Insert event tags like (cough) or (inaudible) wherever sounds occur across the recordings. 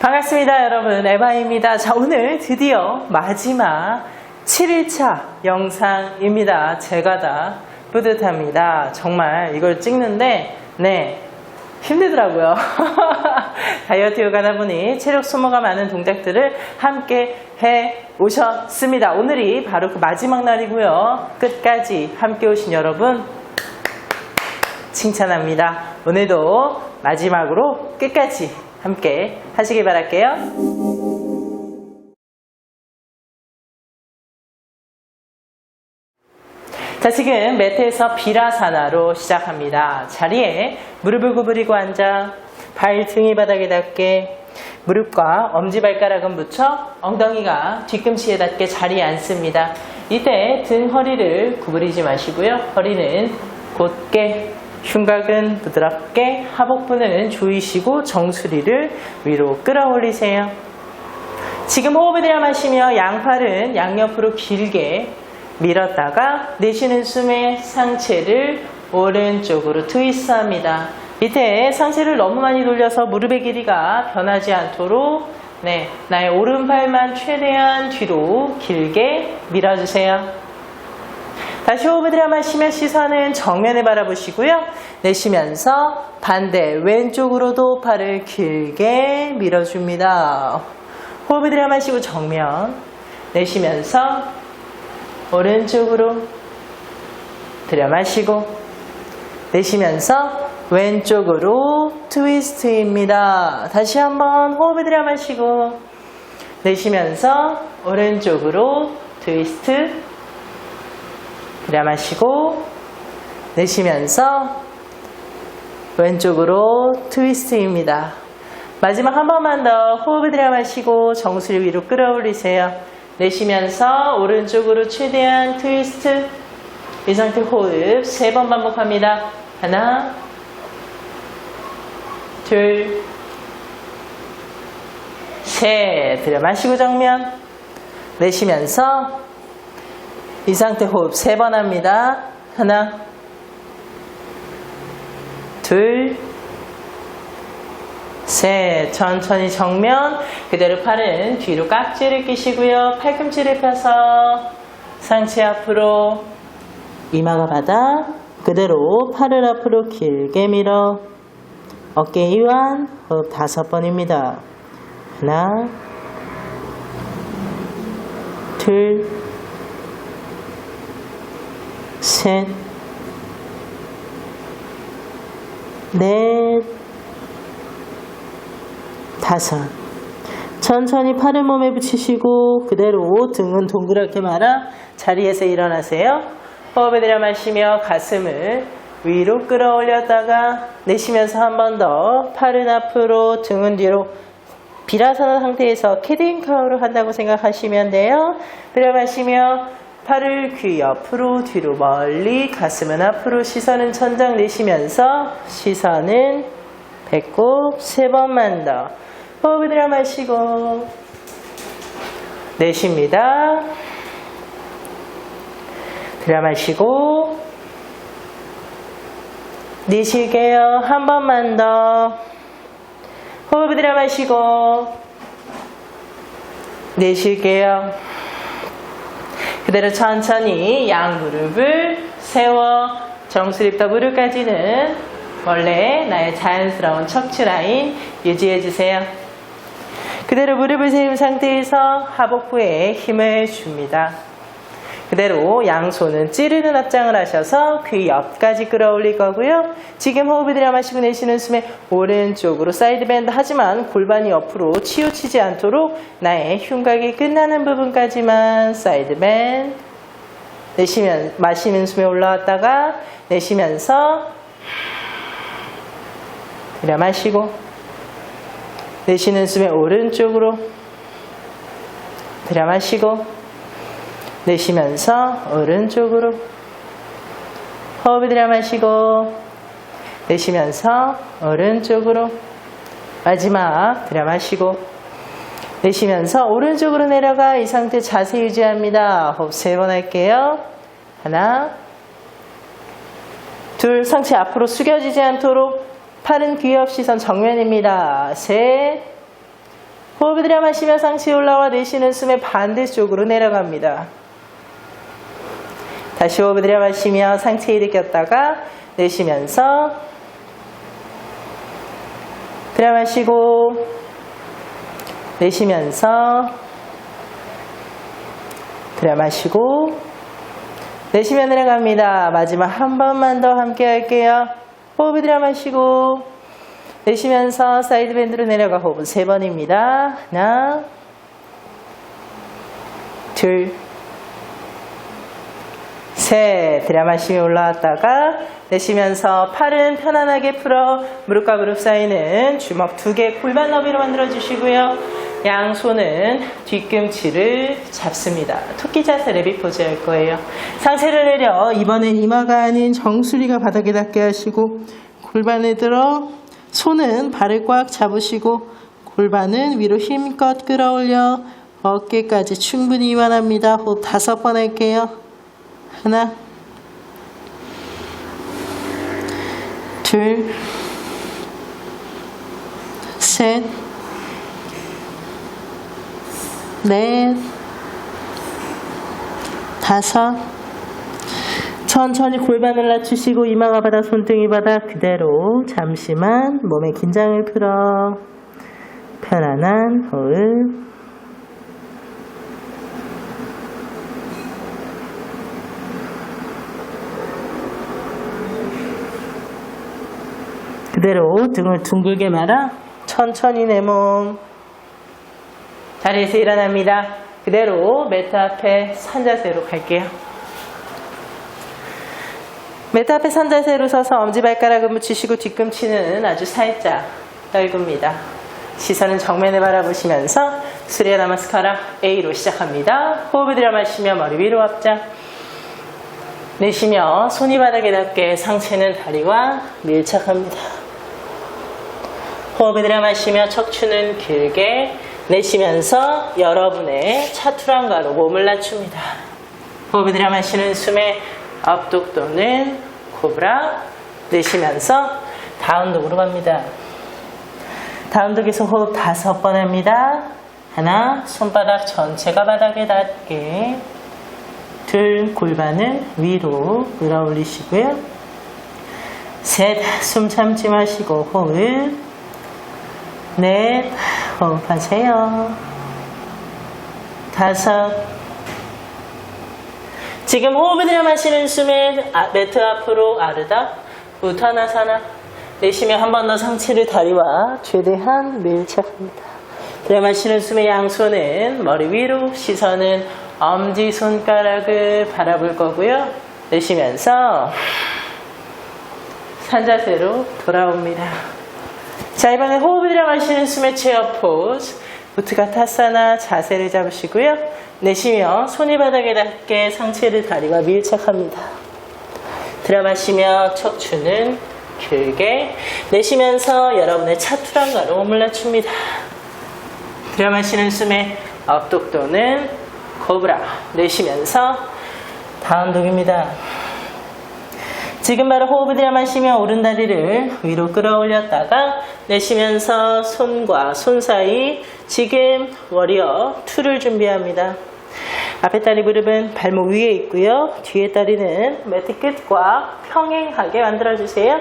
반갑습니다, 여러분. 에바입니다. 자, 오늘 드디어 마지막 7일차 영상입니다. 제가 다 뿌듯합니다. 정말 이걸 찍는데, 네, 힘들더라고요. (laughs) 다이어트 요가다 보니 체력 소모가 많은 동작들을 함께 해 오셨습니다. 오늘이 바로 그 마지막 날이고요. 끝까지 함께 오신 여러분, 칭찬합니다. 오늘도 마지막으로 끝까지 함께 하시길 바랄게요. 자, 지금 매트에서 비라사나로 시작합니다. 자리에 무릎을 구부리고 앉아 발 등이 바닥에 닿게 무릎과 엄지발가락은 붙여 엉덩이가 뒤꿈치에 닿게 자리에 앉습니다. 이때 등 허리를 구부리지 마시고요. 허리는 곧게 흉곽은 부드럽게 하복부는 조이시고 정수리를 위로 끌어올리세요. 지금 호흡을 들여마시며 양팔은 양옆으로 길게 밀었다가 내쉬는 숨에 상체를 오른쪽으로 트위스트합니다. 이때 상체를 너무 많이 돌려서 무릎의 길이가 변하지 않도록 네, 나의 오른팔만 최대한 뒤로 길게 밀어주세요. 다시 호흡을 들여 마시며 시선은 정면을 바라보시고요. 내쉬면서 반대 왼쪽으로도 팔을 길게 밀어줍니다. 호흡을 들여 마시고 정면 내쉬면서 오른쪽으로 들여 마시고 내쉬면서 왼쪽으로 트위스트입니다. 다시 한번 호흡을 들여 마시고 내쉬면서 오른쪽으로 트위스트 들여 마시고 내쉬면서 왼쪽으로 트위스트입니다. 마지막 한 번만 더 호흡을 들여 마시고 정수리 위로 끌어올리세요. 내쉬면서 오른쪽으로 최대한 트위스트 이 상태 호흡 세 번 반복합니다. 하나 둘 셋 들여 마시고 정면 내쉬면서 이 상태 호흡 세 번 합니다. 하나 둘 셋, 천천히 정면, 그대로 팔은 뒤로 깍지를 끼시고요. 팔꿈치를 펴서 상체 앞으로, 이마가 바닥, 그대로 팔을 앞으로 길게 밀어, 어깨 이완, 호흡 다섯 번입니다. 하나, 둘, 셋, 넷, 다섯. 천천히 팔을 몸에 붙이시고 그대로 등은 동그랗게 말아 자리에서 일어나세요. 호흡을 들여 마시며 가슴을 위로 끌어올렸다가 내쉬면서 한 번 더 팔은 앞으로 등은 뒤로 비라사나 상태에서 캐딩 카우로 한다고 생각하시면 돼요. 들여 마시며 팔을 귀 옆으로 뒤로 멀리 가슴은 앞으로 시선은 천장 내쉬면서 시선은 배꼽 세 번만 더 호흡을 들여 마시고 내쉽니다. 들여 마시고 내쉴게요. 한 번만 더 호흡을 들여 마시고 내쉴게요. 그대로 천천히 양 무릎을 세워 정수리부터 무릎까지는 원래 나의 자연스러운 척추 라인 유지해 주세요. 그대로 무릎을 세운 상태에서 하복부에 힘을 줍니다. 그대로 양손은 찌르는 합장을 하셔서 귀 옆까지 끌어올릴 거고요. 지금 호흡을 들여 마시고 내쉬는 숨에 오른쪽으로 사이드 밴드 하지만 골반이 옆으로 치우치지 않도록 나의 흉곽이 끝나는 부분까지만 사이드 밴드 내쉬면 마시는 숨에 올라왔다가 내쉬면서 들여 마시고 내쉬는 숨에 오른쪽으로 들여 마시고 내쉬면서 오른쪽으로 호흡을 들여 마시고 내쉬면서 오른쪽으로 마지막 들여 마시고 내쉬면서 오른쪽으로 내려가 이 상태 자세 유지합니다. 호흡 세 번 할게요. 하나 둘 상체 앞으로 숙여지지 않도록 팔은 귀옆 시선 정면입니다. 셋 호흡을 들여 마시며 상체 올라와 내쉬는 숨에 반대쪽으로 내려갑니다. 다시 호흡을 들여 마시며 상체 일으켰다가 내쉬면서 들여 마시고 내쉬면서 들여 마시고 내쉬며 내려갑니다. 마지막 한 번만 더 함께 할게요. 호흡을 들여 마시고 내쉬면서 사이드 밴드로 내려가 호흡은 세 번입니다. 하나, 둘, 셋. 마시며 올라왔다가 내쉬면서 팔은 편안하게 풀어 무릎과 무릎 사이는 주먹 두 개 골반 너비로 만들어 주시고요. 양손은 뒤꿈치를 잡습니다. 토끼 자세 레비 포즈 할 거예요. 상체를 내려 이번엔 이마가 아닌 정수리가 바닥에 닿게 하시고 골반을 들어 손은 발을 꽉 잡으시고 골반은 위로 힘껏 끌어올려 어깨까지 충분히 이완합니다. 호흡 다섯 번 할게요. 하나, 둘, 셋, 넷, 다섯. 천천히 골반을 낮추시고 이마가 바닥, 손등이 바닥 그대로 잠시만 몸의 긴장을 풀어 편안한 호흡. 그대로 등을 둥글게 말아 천천히 내 몸 자리에서 일어납니다. 그대로 매트 앞에 산자세로 갈게요. 매트 앞에 산자세로 서서 엄지발가락을 묻히시고 뒤꿈치는 아주 살짝 떨굽니다. 시선은 정면을 바라보시면서 수리야 나마스카라 A로 시작합니다. 호흡을 들여 마시며 머리 위로 앞자 내쉬며 손이 바닥에 닿게 상체는 다리와 밀착합니다. 호흡을 들여 마시며 척추는 길게 내쉬면서 여러분의 차투랑가로 몸을 낮춥니다. 호흡을 들여 마시는 숨에 앞독 또는 코브라 내쉬면서 다운독으로 갑니다. 다운독에서 호흡 다섯 번 합니다. 하나, 손바닥 전체가 바닥에 닿게 둘, 골반은 위로 끌어올리시고요. 셋, 숨 참지 마시고 호흡. 넷, 호흡하세요. 다섯. 지금 호흡을 들여 마시는 숨에 아, 매트 앞으로 아르다, 우타나사나. 내쉬며 한 번 더 상체를 다리와 최대한 밀착합니다. 들여 마시는 숨에 양손은 머리 위로, 시선은 엄지 손가락을 바라볼 거고요. 내쉬면서 산자세로 돌아옵니다. 자, 이번에 호흡을 들여 마시는 숨의 체어 포즈. 우트가타사나 자세를 잡으시고요. 내쉬며 손이 바닥에 닿게 상체를 다리와 밀착합니다. 들여 마시며 척추는 길게 내쉬면서 여러분의 차투랑가로 몸을 낮춥니다. 들여 마시는 숨에 업독 또는 코브라 내쉬면서 다운독입니다. 지금 바로 호흡을 들여 마시며 오른다리를 위로 끌어올렸다가 내쉬면서 손과 손 사이 지금 워리어 2를 준비합니다. 앞에 다리 무릎은 발목 위에 있고요. 뒤에 다리는 매트 끝과 평행하게 만들어주세요.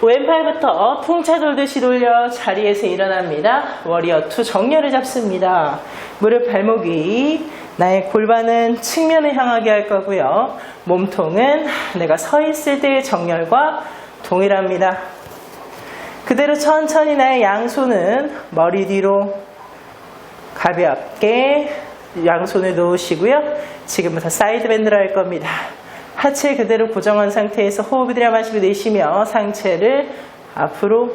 왼팔부터 풍차 돌듯이 돌려 자리에서 일어납니다. 워리어 2 정렬을 잡습니다. 무릎 발목 위 나의 골반은 측면을 향하게 할 거고요. 몸통은 내가 서 있을 때의 정렬과 동일합니다. 그대로 천천히 나의 양손은 머리 뒤로 가볍게 양손을 놓으시고요. 지금부터 사이드 밴드를 할 겁니다. 하체 그대로 고정한 상태에서 호흡을 들여 마시고 내쉬며 상체를 앞으로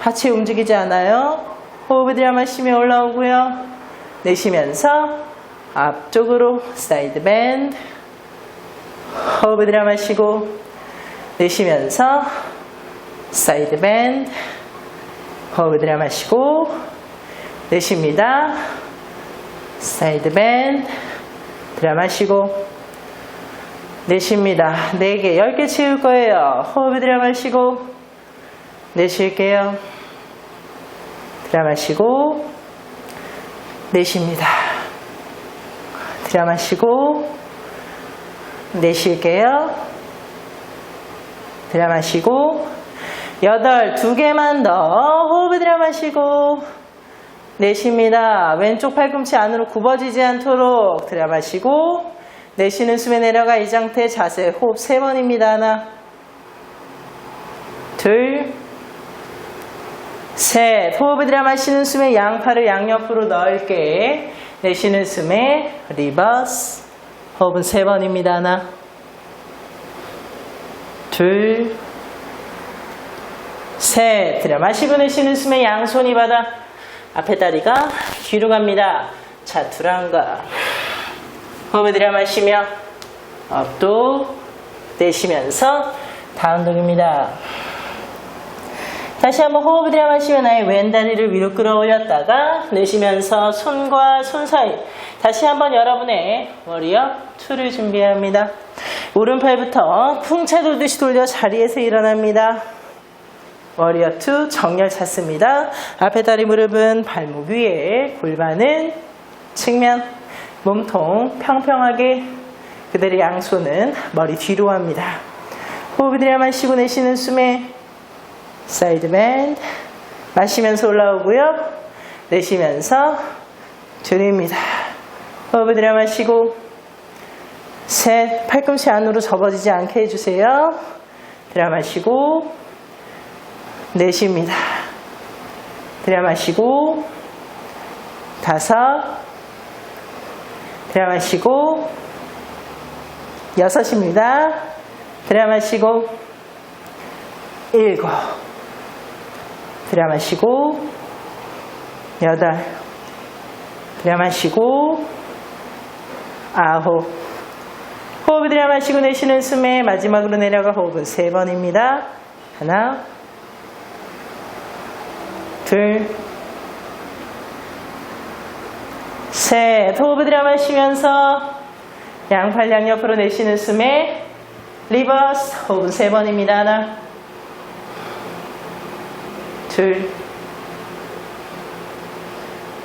하체 움직이지 않아요. 호흡을 들여 마시며 올라오고요. 내쉬면서 앞쪽으로 사이드 밴드 호흡을 들여 마시고 내쉬면서 사이드 밴드 호흡을 들여 마시고 내쉽니다. 사이드 밴드 들여 마시고 내쉽니다. 4개, 10개 채울 거예요. 호흡을 들여 마시고 내쉴게요. 들여 마시고 내쉽니다. 들여 마시고 내쉴게요. 들여 마시고 여덟 두 개만 더 호흡을 들여 마시고 내쉽니다. 왼쪽 팔꿈치 안으로 굽어지지 않도록 들여 마시고 내쉬는 숨에 내려가 이 상태 자세 호흡 세 번입니다. 하나 둘 셋. 호흡을 들여 마시는 숨에 양팔을 양옆으로 넓게 내쉬는 숨에 리버스. 호흡은 세 번입니다. 하나, 둘, 셋. 들여 마시고 내쉬는 숨에 양손이 바닥. 앞에 다리가 뒤로 갑니다. 자, 두랑가. 호흡을 들여 마시며 업도 내쉬면서 다운독입니다. 다시 한번 호흡을 들여 마시면 나의 왼 다리를 위로 끌어올렸다가 내쉬면서 손과 손 사이 다시 한번 여러분의 워리어 2를 준비합니다. 오른팔부터 풍차 돌듯이 돌려 자리에서 일어납니다. 워리어 2 정렬 찾습니다. 앞에 다리 무릎은 발목 위에 골반은 측면 몸통 평평하게 그대로 양손은 머리 뒤로 합니다. 호흡을 들여 마시고 내쉬는 숨에 사이드 밴드 마시면서 올라오고요. 내쉬면서 줄입니다. 호흡을 들여 마시고 셋 팔꿈치 안으로 접어지지 않게 해주세요. 들여 마시고 내쉽니다. 들여 마시고 다섯 들여 마시고 여섯입니다. 들여 마시고 일곱 들여 마시고 여덟. 들여 마시고 아홉. 호흡을 들여 마시고 내쉬는 숨에 마지막으로 내려가 호흡은 세 번입니다. 하나 둘 셋. 호흡을 들여 마시면서 양팔 양옆으로 내쉬는 숨에 리버스. 호흡은 세 번입니다. 하나 둘,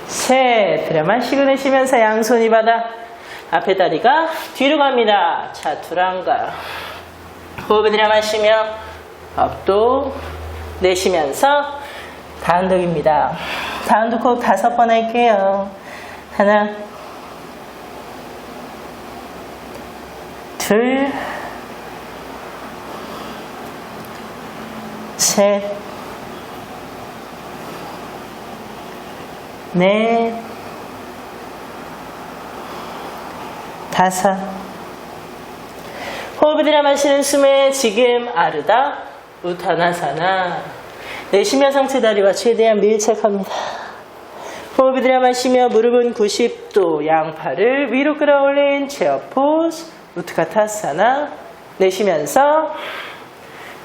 셋. 마시고 내쉬면서 양손이 바닥. 앞에 다리가 뒤로 갑니다. 자, 두랑가. 호흡을 들여 마시며 업도 내쉬면서 다운독입니다. 다운독 호흡 다섯 번 할게요. 하나, 둘, 셋, 넷, 다섯. 호흡을 들여 마시는 숨에 지금 아르다, 우타나사나. 내쉬며 상체 다리와 최대한 밀착합니다. 호흡을 들여 마시며 무릎은 90도, 양팔을 위로 끌어올린 체어 포즈, 우트카타사나. 내쉬면서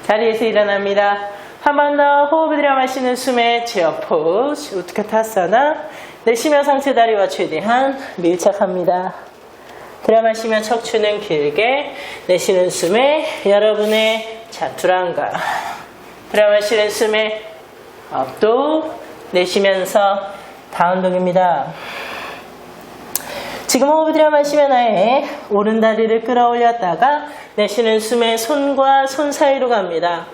자리에서 일어납니다. 한번더 호흡을 들여 마시는 숨에 체어 포즈, 우트카타사나. 내쉬며 상체 다리와 최대한 밀착합니다. 들여 마시며 척추는 길게, 내쉬는 숨에 여러분의 자투랑가. 들여 마시는 숨에 업도 내쉬면서 다운독입니다. 지금 호흡을 들여 마시면 아예 오른 다리를 끌어올렸다가 내쉬는 숨에 손과 손 사이로 갑니다.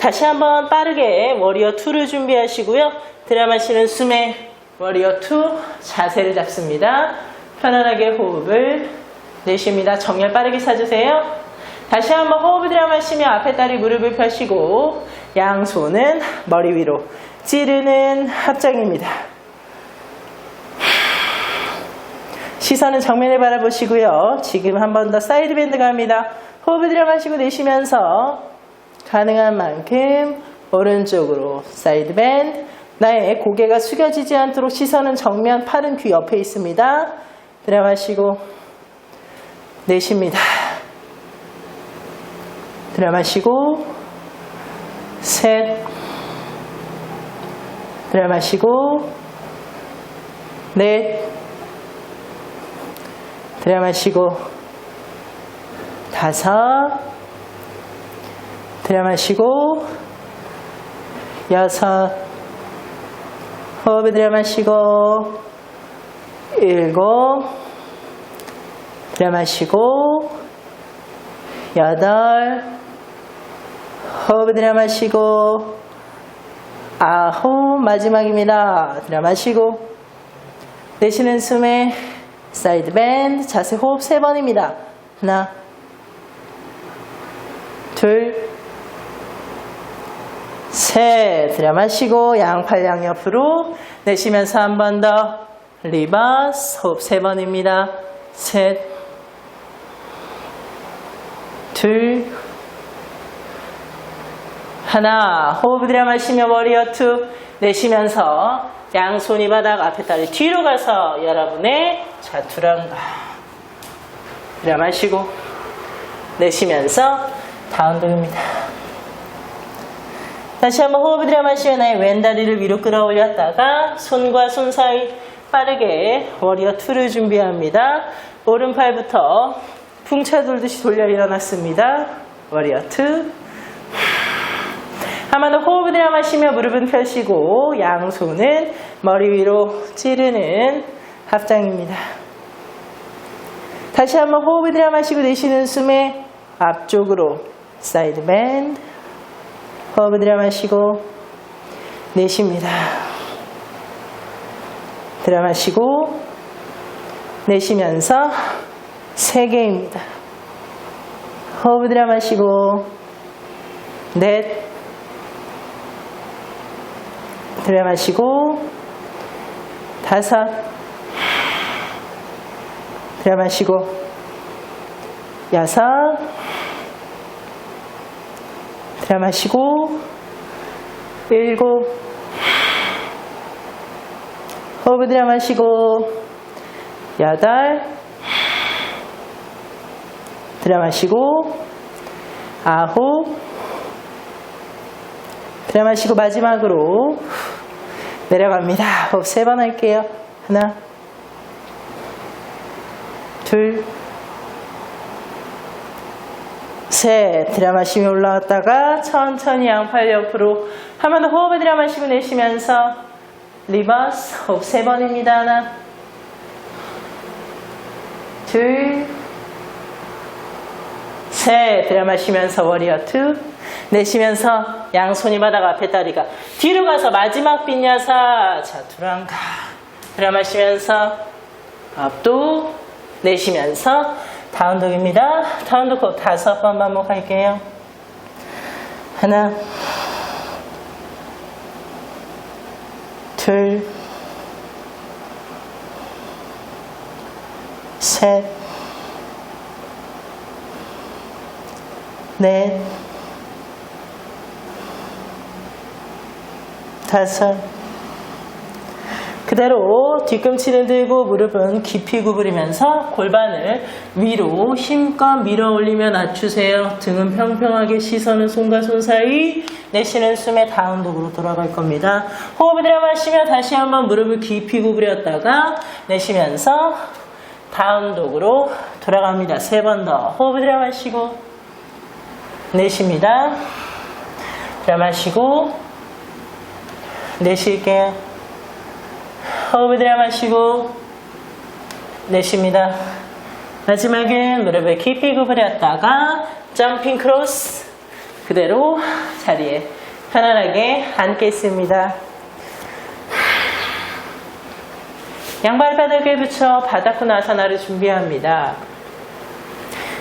다시 한번 빠르게 워리어 2를 준비하시고요. 들여 마시는 숨에 워리어 2 자세를 잡습니다. 편안하게 호흡을 내쉽니다. 정렬 빠르게 찾으세요. 다시 한번 호흡을 들여 마시며 앞에 다리 무릎을 펴시고 양손은 머리 위로 찌르는 합장입니다. 시선은 정면을 바라보시고요. 지금 한 번 더 사이드 밴드 갑니다. 호흡을 들여 마시고 내쉬면서 가능한 만큼 오른쪽으로 사이드 밴드 나의 고개가 숙여지지 않도록 시선은 정면 팔은 귀 옆에 있습니다. 들여 마시고 내쉽니다. 들여 마시고 셋 들여 마시고 넷 들여 마시고 다섯 들여 마시고 여섯 호흡을 들여 마시고 일곱, 들여마시고, 여덟, 호흡 들여마시고, 아홉, 마지막입니다. 들여마시고, 내쉬는 숨에 사이드 밴드, 자세 호흡 세 번입니다. 하나, 둘, 셋. 들여마시고, 양팔 양 옆으로 내쉬면서 한 번 더. 리버스 호흡 세 번입니다. 셋, 둘, 하나. 호흡 들여마시며 머리 어 투 내쉬면서 양손이 바닥 앞에 다리 뒤로 가서 여러분의 자투랑가 들여마시고 내쉬면서 다운동입니다. 다시 한번 호흡을 들여 마시며 나의 왼다리를 위로 끌어올렸다가 손과 손 사이 빠르게 워리어 2를 준비합니다. 오른팔부터 풍차 돌듯이 돌려 일어났습니다. 워리어 2. 한번 더 호흡을 들여 마시며 무릎은 펴시고 양손은 머리 위로 찌르는 합장입니다. 다시 한번 호흡을 들여 마시고 내쉬는 숨에 앞쪽으로 사이드 밴드 호흡을 들여 마시고 내쉽니다. 들여 마시고 내쉬면서 세 개입니다. 호흡을 들여 마시고 넷 들여 마시고 다섯 들여 마시고 여섯 들여마시고 일곱 호흡 들여마시고 여덟 들여마시고 아홉 들여마시고 마지막으로 내려갑니다. 호흡 세 번 할게요. 하나 둘 셋, 들여마시며 올라왔다가 천천히 양팔 옆으로 한 번 더 호흡을 들여마시고 내쉬면서 리버스 호흡 세 번입니다. 하나, 둘, 셋, 들여마시면서 워리어 투, 내쉬면서 양손이 바닥 앞에 다리가. 뒤로 가서 마지막 빈야사. 자투랑가. 들여마시면서 앞도 내쉬면서 다운독입니다. 다운독 꼭 다섯 번 반복할게요. 하나, 둘, 셋, 넷, 다섯, 그대로 뒤꿈치를 들고 무릎은 깊이 구부리면서 골반을 위로 힘껏 밀어 올리며 낮추세요. 등은 평평하게 시선은 손과 손 사이 내쉬는 숨에 다운독으로 돌아갈 겁니다. 호흡을 들여마시며 다시 한번 무릎을 깊이 구부렸다가 내쉬면서 다운독으로 돌아갑니다. 세 번 더. 호흡을 들여마시고 내쉽니다. 들여마시고 내쉴게요. 호흡을 들여 마시고 내쉽니다. 마지막엔 무릎을 깊이 구부렸다가 점핑 크로스 그대로 자리에 편안하게 앉겠습니다. 양발 바닥에 붙여 바닥군 아사나를 준비합니다.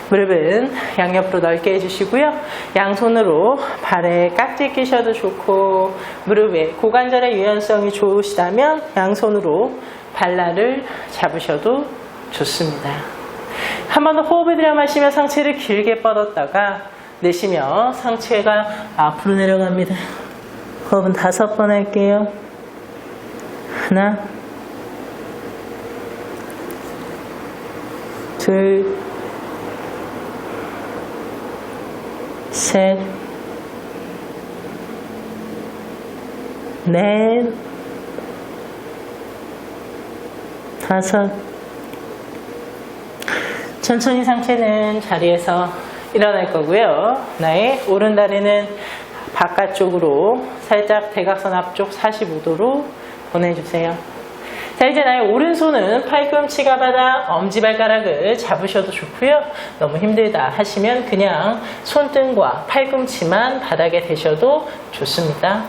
무릎은 양옆으로 넓게 해주시고요. 양손으로 발에 깍지 끼셔도 좋고 무릎에 고관절의 유연성이 좋으시다면 양손으로 발날을 잡으셔도 좋습니다. 한 번 더 호흡을 들여 마시며 상체를 길게 뻗었다가 내쉬며 상체가 앞으로 내려갑니다. 호흡은 다섯 번 할게요. 하나 둘 셋, 넷, 다섯. 천천히 상체는 자리에서 일어날 거고요. 나의 오른 다리는 바깥쪽으로 살짝 대각선 앞쪽 45도로 보내주세요. 자, 이제 나의 오른손은 팔꿈치가 바닥, 엄지발가락을 잡으셔도 좋고요. 너무 힘들다 하시면 그냥 손등과 팔꿈치만 바닥에 대셔도 좋습니다.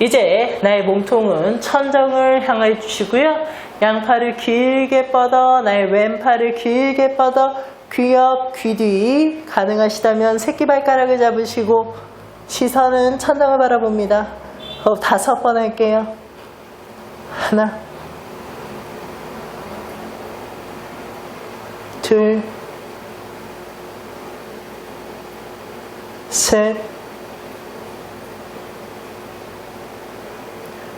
이제 나의 몸통은 천정을 향해 주시고요. 양팔을 길게 뻗어 나의 왼팔을 길게 뻗어 귀 옆, 귀 뒤 가능하시다면 새끼발가락을 잡으시고 시선은 천장을 바라봅니다. 호흡 다섯 번 할게요. 하나 둘 셋,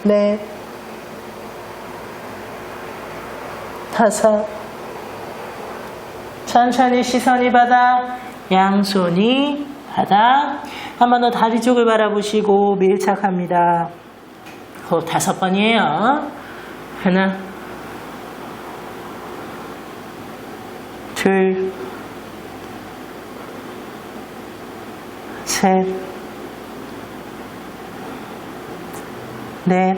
넷, 다섯. 천천히 시선이 바닥, 양손이 바닥. 한 번 더 다리 쪽을 바라보시고 밀착합니다. 호흡 다섯 번이에요. 하나, 둘, 셋, 넷,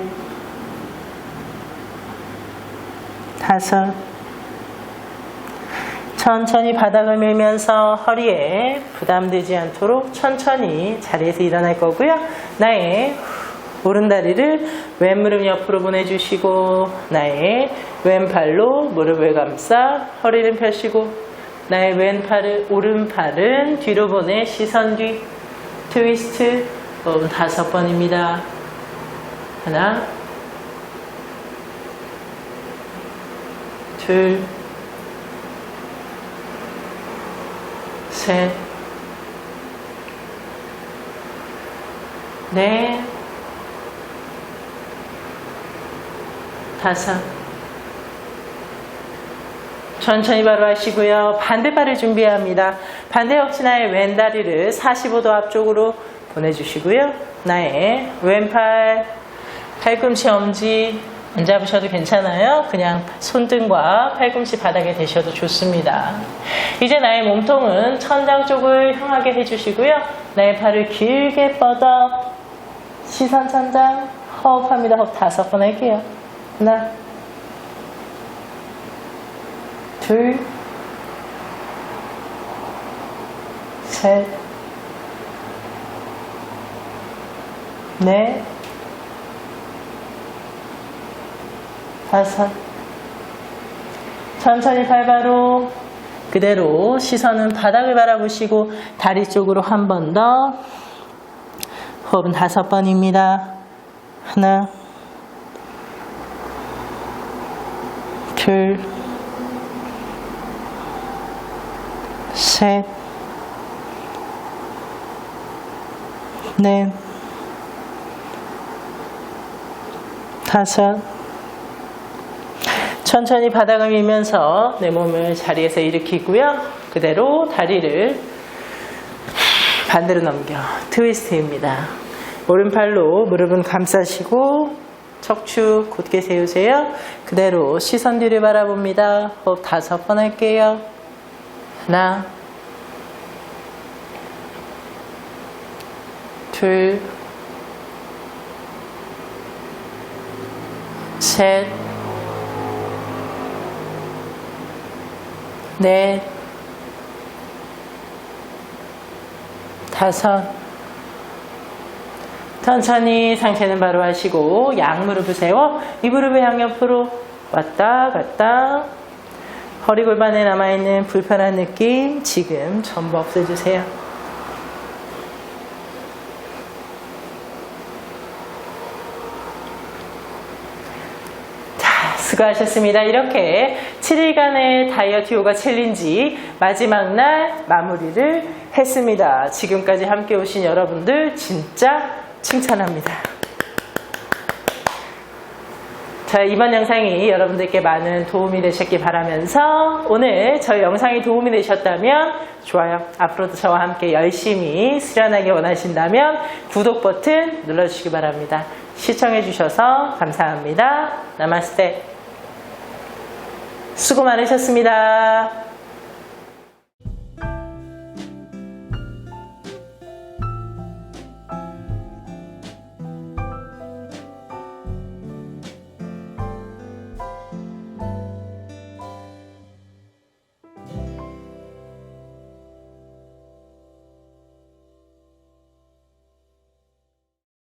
다섯. 천천히 바닥을 밀면서 허리에 부담되지 않도록 천천히 자리에서 일어날 거고요. 나의 오른다리를 왼무릎 옆으로 보내주시고 나의 왼팔로 무릎을 감싸 허리를 펴시고 나의 왼팔을 오른팔은 뒤로 보내 시선 뒤 트위스트 음, 다섯 번입니다. 하나 둘 셋, 넷, 다섯. 천천히 바로 하시고요. 반대발을 준비합니다. 반대 역시 나의 왼다리를 45도 앞쪽으로 보내주시고요. 나의 왼팔, 팔꿈치 엄지 안 잡으셔도 괜찮아요. 그냥 손등과 팔꿈치 바닥에 대셔도 좋습니다. 이제 나의 몸통은 천장 쪽을 향하게 해주시고요. 나의 팔을 길게 뻗어 시선 천장 호흡합니다. 호흡 다섯 번 할게요. 하나 둘 셋, 넷, 다섯. 천천히 발바로 그대로 시선은 바닥을 바라보시고 다리 쪽으로 한 번 더. 호흡은 다섯 번입니다. 하나, 둘, 셋, 넷, 다섯. 천천히 바닥을 밀면서 내 몸을 자리에서 일으키고요. 그대로 다리를 반대로 넘겨 트위스트입니다. 오른팔로 무릎은 감싸시고 척추 곧게 세우세요. 그대로 시선 뒤를 바라봅니다. 호흡 다섯 번 할게요. 하나 둘 셋, 넷, 다섯. 천천히 상체는 바로 하시고 양무릎을 세워 이 무릎을 양옆으로 왔다 갔다 허리 골반에 남아있는 불편한 느낌 지금 전부 없애주세요. 자, 수고하셨습니다. 이렇게 7일간의 다이어트 요가 챌린지 마지막 날 마무리를 했습니다. 지금까지 함께 오신 여러분들 진짜 칭찬합니다. 자, 이번 영상이 여러분들께 많은 도움이 되셨기 바라면서 오늘 저희 영상이 도움이 되셨다면 좋아요. 앞으로도 저와 함께 열심히 수련하기 원하신다면 구독 버튼 눌러주시기 바랍니다. 시청해주셔서 감사합니다. 나마스테. 수고 많으셨습니다.